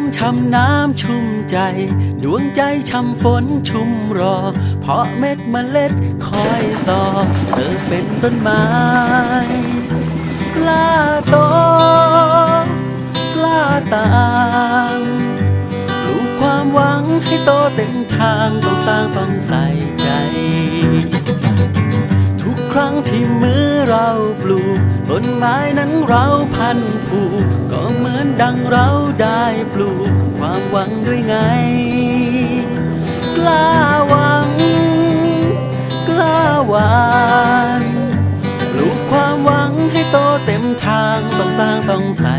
ำช้ำน้ำชุ่มใจ ดวงใจช้ำฝนชุ่มรอ เพราะเม็ดเมล็ดคอยต่อ เธอเป็นต้นไม้กล้าโตกล้าตามปลูกความหวังให้โตเต็มทางต้องสร้างต้องใส่ ครั้งที่มือเราปลูกต้นไม้นั้นเราพันผูกก็เหมือนดังเราได้ปลูกความหวังด้วยไง กล้าหวัง กล้าหวานปลูกความหวังให้โตเต็มทางต้องสร้างต้องใส่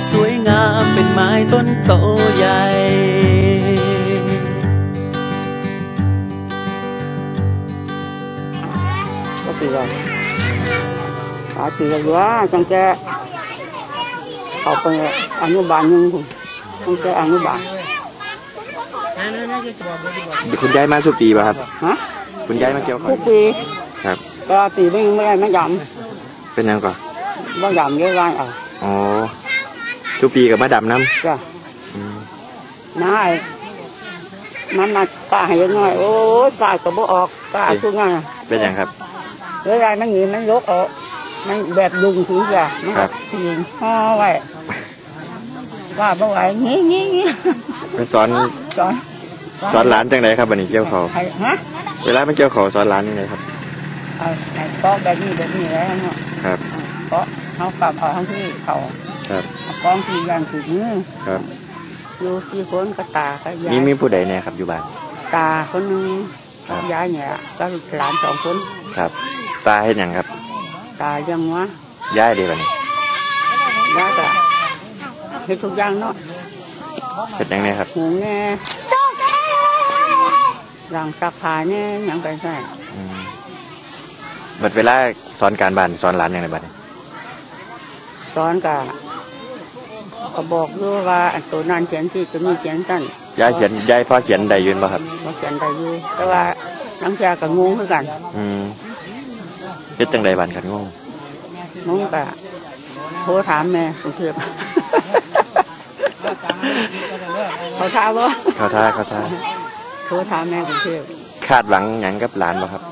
ให้โลกสวยงามเป็นไม้ต้นโตใหญ่ก็ปีละหลายปีแล้วว่าจังแกเขาไปอนุบาลหนึ่งพุ่นจังแกอนุบาลคุณยายมาสุปีป่ะครับฮะคุณยายมาเกี่ยวข้าทุวกปีครับก็ปีไม่ไม่ได้ไม่ยเป็นยังก่อนำไม่ยำเยอะไรเอาอ๋อ ทุกปีกับมาดำน้จ้ะำอืมน้าไอ้มันมากล้าให้ยังน้อย โอ้ยกล้าก็บ่ออกกล้าคือไงเป็นยังครับเวลามันหนีมันยกออกมันแบบยุงถึงจ้ะมันครัก็บยิงห่อไว้กล้าบ่ไหวงี้งี้งี้เป็นสอนจอนสอนหลานจังไดครับบันนี้เกี่ยวเขาวให้ฮะเวลามันเกี่ยวเขาวสอนหลานยังไงครับเอาไหนเกาะแบบนี้แบบนี้แล้วเนาะครับเกาะเขากลับเอาทั้งที่เขา ครับเอากองที่ยางถือมือครับอยู่ที่คนก็ตาก็ยามียมีผู้ใดเนี่ยครับอยู่บ้านตาคนหนึงครับยายเนี่ยก็หลานสองคนครับ ตาเห็นยังครับตายังวะยายเดีบันนี้ยายก็เฮ็ดทุกอย่างเนาะเห็นยังไงครับหุงแน่ร่างซักผ้าแน่หยังไปใส่อืมบัดเวลาสอนการบ้านสอนหลานยังไงบัดนี้ สอนก็ ก็บอกด้วยว่าอันตัวนั้นเขียนที่ตัวนี้เขียนตั้นยายเขียนยายพ่อเขียนได้ยืนป่ะครับเขาเขียนได้อยู่แต่ว่านังจาก็งงคือกัน อืมเฮ็ดจังใดบันกันงงงงก็โทรถามแม่กรุงเทพเขาถามว่าเขาท่าเขาท่าโทรถามแม่กรุงเทพคาดหวังหยังกับหลานป่ะครับ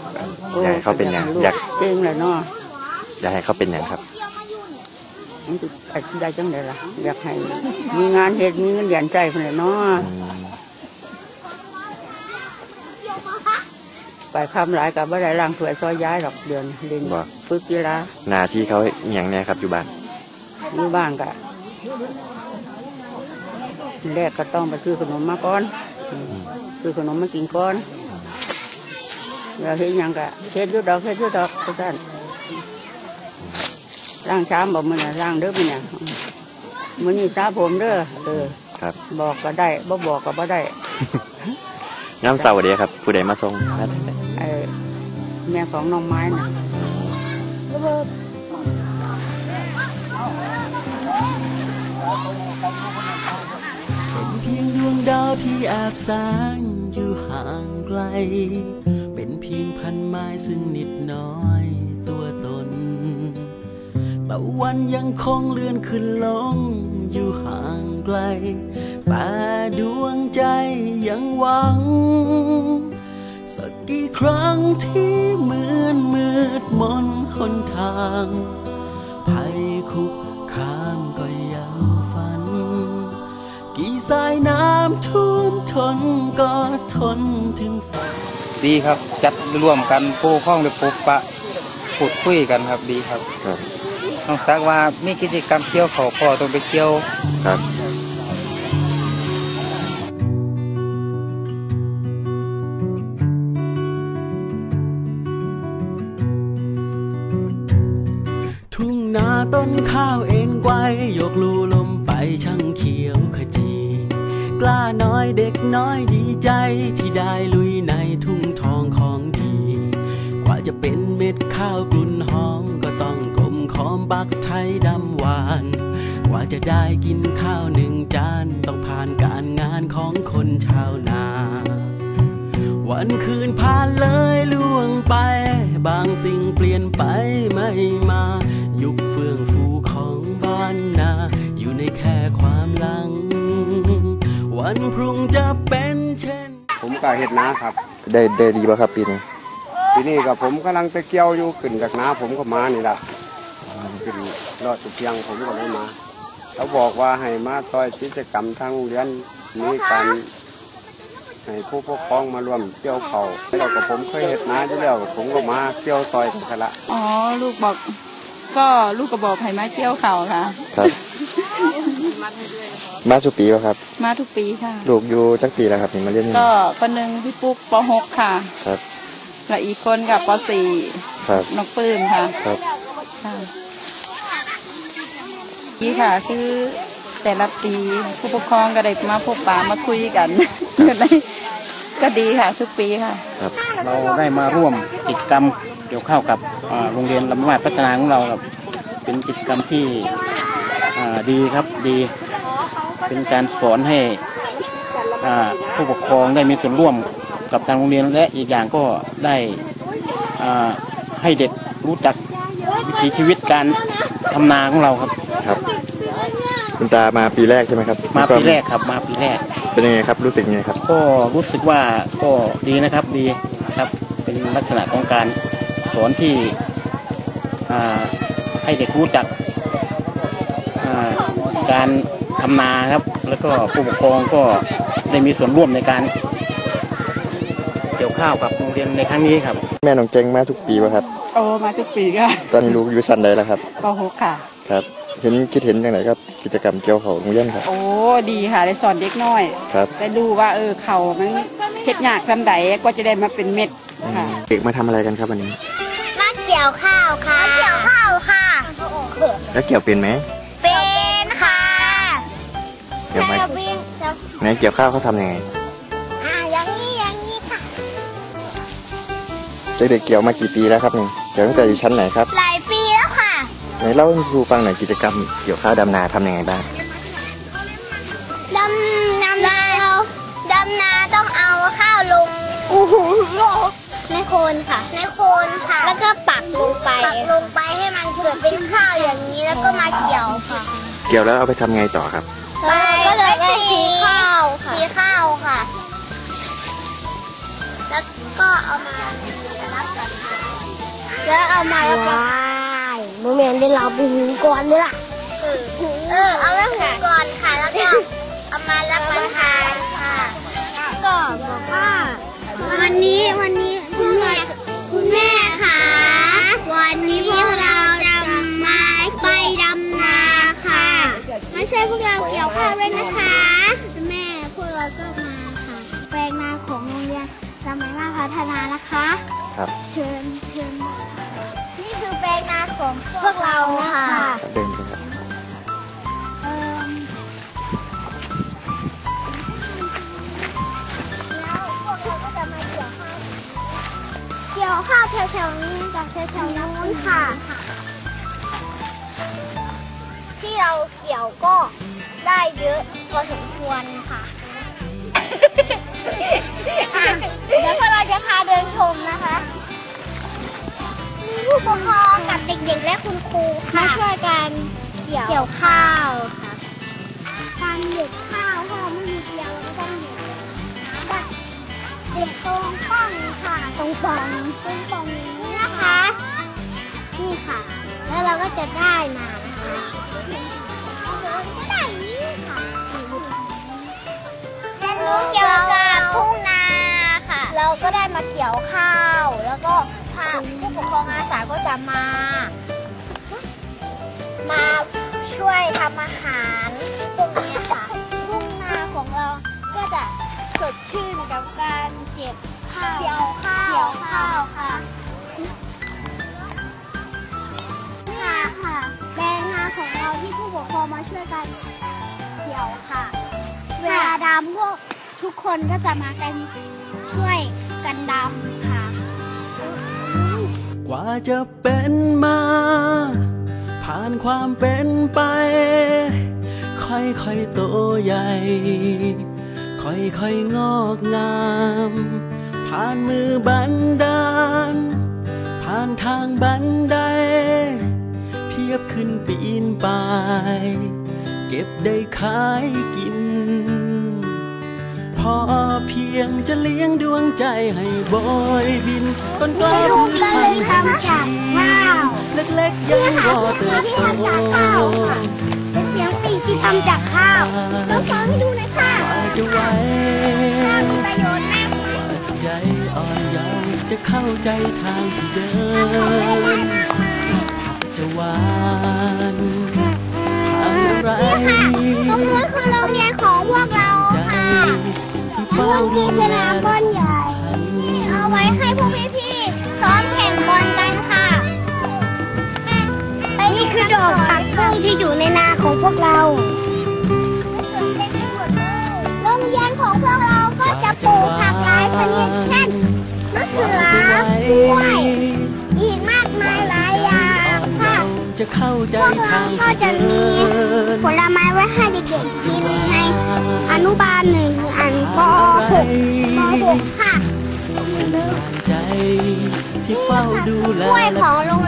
อยากให้เขาเป็นหยังอยากเก่งเลยเนาะอยากให้เขาเป็นหยังครับ มันจะได้จังไดล่ะ อยากให้มีงานเฮ็ดมีเงินเดือนใจคนเลยเนาะอืมไปคำหลายกับว่าได้ร่างถวยซอยย้ายหรอกเดือนเรียนฝึกกีฬาหน้าที่เขาอหย่างเนี้ยครับอยู่บ้านอยู่บ้านก็แรกก็ต้องไปซื้อขนมมาก่อนอืมซื้อขนมมากินก่อนแล้วเฮ็ดหยังก็เฮ็ดอยุดดอกเฮ็ดอยุดดอกทุกท่าน ร่างชามบอกมันน่ะร่างเด้อมันเนี่ยมันนี่ตาผมเด้อเออครับ บอกก็ได้บ่บอกก็บ่ได้ย้ำเสาร์เดียครับ ผู้ใดมาส่งมาไอ้แม่ของน้องไม้น่ะเป็นเพียงดวงดาวที่แอบแสงอยู่ห่างไกล เป็นเพียงพันไม้ซึ่งนิดน้อยตัวตน ตะวันยังคงเลื่อนขึ้นลงอยู่ห่างไกล แต่ดวงใจยังหวัง สักกี่ครั้งที่เหมือนมืดมนหนทางภัยคุกคามก็ยังฝัน กี่สายน้ำท่วมทนก็ทนถึงฝันดีครับ จัดร่วมกันปูข้องหรือปุบปะพูดคุยกันครับดีครับ นอกจากว่ามีกิจกรรมเกี่ยวเขาพอต้องไปเกี่ยวครับทุ่งนาต้นข้าวเอ็นไกวยกลูลมไปช่างเขียวขจีกล้าน้อยเด็กน้อยดีใจที่ได้ลุยในทุ่งทองของดี กว่าจะเป็นเม็ดข้าวกลุ่นหอม ก็ต้องกลมขอมบักไทยดำหวาน กว่าจะได้กินข้าวหนึ่งจาน ต้องผ่านการงานของคนชาวนาว่าวันคืนผ่านเลยล่วงไป บางสิ่งเปลี่ยนไปไม่มา ยุคเฟื่องฟูของบ้านนา อยู่ในแค่ความหลัง วันพรุ่งจะเป็นเช่น ผมก็เห็ดนาครับ ได้ได้ดีป่ะครับปีนี้ทีนี้กับผมกำลังไปเกี่ยวอยู่ขึ้นจากนาผมก็มานี่แหละ ขึ้นรอดตุเพียงผมก็เลยมาเขาบอกว่าให้มาต่อยกิจกรรมทางโรงเรียนมีการให้ผู้ปกครองมาร่วมเกี่ยวเขาแล้วก็ผมเคยเห็ดนาอยู่แล้วผมก็มาเกี่ยวต่อยกันละอ๋อลูกบอก ก็ลูกก็บอกให้มาเกี่ยวเขาค่ะครับมาสุปีป่ะครับ มาทุกปีค่ะ ลูกอยู่จักปีแล้วครับนี่มาเรียนนี่ก็คนหนึ่งพี่ปุ๊กป .6 ค่ะ ครับและอีกคนกับปครับ .4 น้องปื้มค่ะ ครับค่ะ นี่ค่ะคือแต่ละปีผู้ปกครองก็ได้มาพบปะมาคุยกันก็ด้ก็ดีค่ะทุกปีค่ะ เราได้มาร่วมกิจกรรมเกี่ยวข้าวกับโรงเรียนลำนาดพัฒนาของเราครับเป็นกิจกรรมที่ดีครับดี เป็นการสอนให้ผู้ปกครองได้มีส่วนร่วมกับทางโรงเรียนและอีกอย่างก็ได้ให้เด็กรู้จักวิถีชีวิตการทำนาของเราครับ ครับ คุณตามาปีแรกใช่ไหมครับมาปีแรกครับ มาปีแรก เป็นยังไงครับ รู้สึกยังไงครับ ก็รู้สึกว่าก็ดีนะครับดีนะครับเป็นลักษณะของการสอนที่อ่าให้เด็กรู้จักอ่าการทำนาครับ แล้วก็ผู้ปกครองก็ได้มีส่วนร่วมในการเกี่ยวข้าวกับโรงเรียนในครั้งนี้ครับ แม่น้องเจงมาทุกปีป่ะครับโอ้มาทุกปีค่ะตอนนี้ลูกอยู่ชั้นใดแล้วครับป .6 ค่ะ ครับ เห็นคิดเห็นยังไงครับ กิจกรรมเกี่ยวเขาโรงเรียนครับ โอ้ดีค่ะได้สอนเด็กน้อยครับ ได้ดูว่าเออเขามันเฮ็ดยากซำใดก็จะได้มาเป็นเม็ดค่ะเด็กมาทำอะไรกันครับวันนี้มาเกี่ยวข้าวค่ะมาเกี่ยวข้าวค่ะ แล้วเกี่ยวเป็นไหมเป็นค่ะเกี่ยวไหมแต่วิ่งจะไหนเกี่ยวข้าวเขาทำยังไงอ่าอย่างนี้อย่างนี้ค่ะเด็กๆเกี่ยวมากี่ปีแล้วครับนี่เกี่ยวตั้งแต่อยู่ชั้นไหนครับ ไหนเล่าให้ครูฟังหน่อยกิจกรรมเกี่ยวข้าวดำนาทำยังไงบ้าง ดำดำนาดำนาต้องเอาข้าวลงโอ้โหในโคนค่ะ ในโคนค่ะ แล้วก็ปักลงไปปักลงไปให้มันเกิดเป็นข้าวอย่างนี้แล้วก็มาเกี่ยวค่ะ เกี่ยวแล้วเอาไปทำไงต่อครับก็เลยได้สีข้าวค่ะสีข้าวค่ะ แล้วก็เอามารับกันค่ะแล้วเอามารับประทาน โมเมนต์ได้เราไปหุงก่อนเลยล่ะเออเอาไว้หุงก่อนค่ะแล้วก็เอามารับประทานค่ะ ก็บอกว่าวันนี้วันนี้คุณแม่คุณแม่ค่ะวันนี้พวกเราจะมาไปดำนาค่ะมาช่วยพวกเราเกี่ยวข้าวด้วยนะคะแม่พวกเราก็มาค่ะ แปลงนาของโรงเรียนสมัยมาพัฒนานะคะ ครับ เชิญ วกเราค่ะ เดินไปครับเอิ่มแล้วพวกเราก็จะมาเกี่ยวข้าวเกี่ยวข้าวแถวๆนี้กับแถวๆนู้นค่ะ ที่เราเกี่ยวก็ได้เยอะพอสมควรค่ะอะเดี๋ยวพวกเราจะพาเดินชมนะคะมี ผู้ปกครองกับเด็กๆ และคุณครูค่ะมาช่วยกันเกี่ยวเกี่ยวข้าวค่ะการเด็ดข้าวถ้าเราไม่มีเกลียวเราก็ต้องเด็ดแบบเด็ดตรงป้องค่ะตรงปองตรงปองนี้นะคะ นี่ค่ะ แล้วเราก็จะได้มานะคะก็ได้นี่ค่ะเรียนรู้เกี่ยวกับทุ่งนาค่ะ เราก็ได้มาเกี่ยวข้าวแล้วก็พาผู้ ปกครองอาสาก็จะมา มาช่วยทำอาหารพวกนี้ค่ะทุ่งนาของเราก็จะสดชื่นกับการเก็บข้าวเกี่ยวข้าวเกี่ยวข้าวค่ะนี่ค่ะแปลงนาของเราที่ผู้ปกครองมาช่วยกันเกี่ยวค่ะ เวลาดำพวกทุกคนก็จะมากันช่วยกันดำค่ะ กว่าจะเป็นมา ผ่านความเป็นไป ค่อยๆโตใหญ่ ค่อยๆงอกงาม ผ่านมือบันดาล ผ่านทางบันได เทียบขึ้นปีนป่าย เก็บได้ขายกิน อเพียงจะเลี้ยงดวงใจให้บอยบินต้นกล้าพืชพันธุ์แห่งชีเล็กๆยังรอเติบโตเป็นเสียงปีกที่ทำจากข้าวต้องฟังให้ดูเลยค่ะว่าจะไหวข้าวมีประโยชน์มากใจอ่อนเยาว์จะเข้าใจทางที่เดินจะหวานทางอะไรตรงนู้นคือโรงเรียนของพวกเรา ใจค่ะที่ตรเฝ้างดูนี้สนามบอลใหญ่ เอาไว้ให้พวกพี่ๆซ้อมแข่งบอลกันค่ะ นี่คือดอกผักบุ้งที่อยู่ในนาของพวกเรา โรงเรียนของพวกเราก็จะปลูกผักหลายชนิดเช่นมะเขือกล้วย อีกมากมายหลายอย่างค่ะ จะเข้าใจทางก็จะมีผ นุบาลหนึ่งถึงอันปอะไร .6 ป .6 ค่ะใจที่เฝ้าดูแล กล้วยของโรง